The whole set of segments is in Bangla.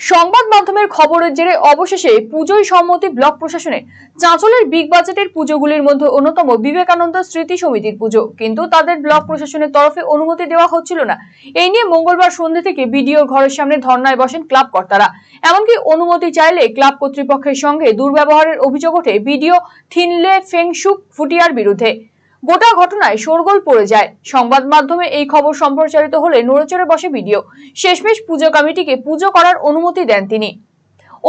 সংবাদ মাধ্যমের খবরের জেরে অবশেষে পুজোয় সম্মতি ব্লক প্রশাসনের চাঁচলের বিগ বাজেটের পুজোগুলির মধ্যে অন্যতম বিবেকানন্দ স্মৃতি সমিতির পুজো। কিন্তু তাদের ব্লক প্রশাসনের তরফে অনুমতি দেওয়া হচ্ছিল না। এই নিয়ে মঙ্গলবার সন্ধ্যে থেকে বিডিও ঘরের সামনে ধর্নায় বসেন ক্লাব কর্তারা। এমনকি অনুমতি চাইলে ক্লাব কর্তৃপক্ষের সঙ্গে দুর্ব্যবহারের অভিযোগ ওঠে বিডিও থিনলে ফেংশুক ফুটিয়ার বিরুদ্ধে। গোটা ঘটনায় শোরগোল পড়ে যায়। সংবাদ মাধ্যমে এই খবর সম্প্রচারিত হলে নড়েচড়ে বসে ভিডিও শেষমেশ পুজো কমিটিকে পুজো করার অনুমতি দেন তিনি।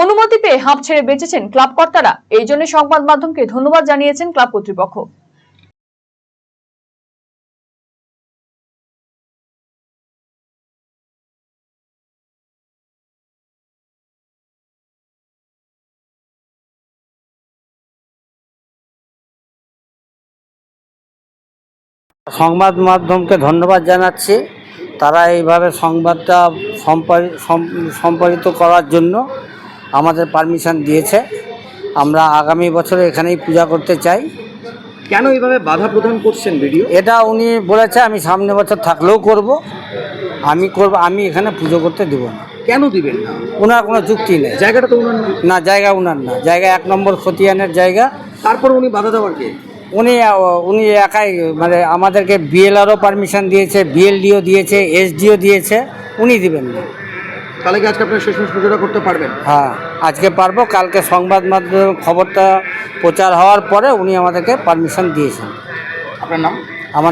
অনুমতি পেয়ে হাঁপ ছেড়ে বেঁচেছেন ক্লাব কর্তারা। এই জন্য সংবাদ মাধ্যমকে ধন্যবাদ জানিয়েছেন ক্লাব কর্তৃপক্ষ। সংবাদ মাধ্যমকে ধন্যবাদ জানাচ্ছি। তারা এইভাবে সংবাদটা সম্পাদিত করার জন্য আমাদের পারমিশন দিয়েছে। আমরা আগামী বছরে এখানেই পূজা করতে চাই। কেন এইভাবে বাধা প্রদান করছেন ভিডিও এটা উনি বলেছে আমি সামনে বছর থাকলেও করব। আমি করব আমি এখানে পুজো করতে দেবো না। কেন দিবেন না? ওনার কোনো চুক্তি নেই। জায়গাটা তো উনার না না জায়গা উনার না। জায়গা এক নম্বর খতিয়ানের জায়গা। তারপর উনি বাধা দেওয়ার কে? উনি উনি একাই মানে আমাদেরকে বিএলআরও পারমিশন দিয়েছে বিএলডিও দিয়েছে এসডিও দিয়েছে উনি দিবেন না। তাহলে কি আজকে আপনার শেষমেশ পুজোটা করতে পারবেন? হ্যাঁ আজকে পারব কালকে সংবাদ মাধ্যমে খবরটা প্রচার হওয়ার পরে উনি আমাদেরকে পারমিশন দিয়েছেন। আপনার নাম? আমার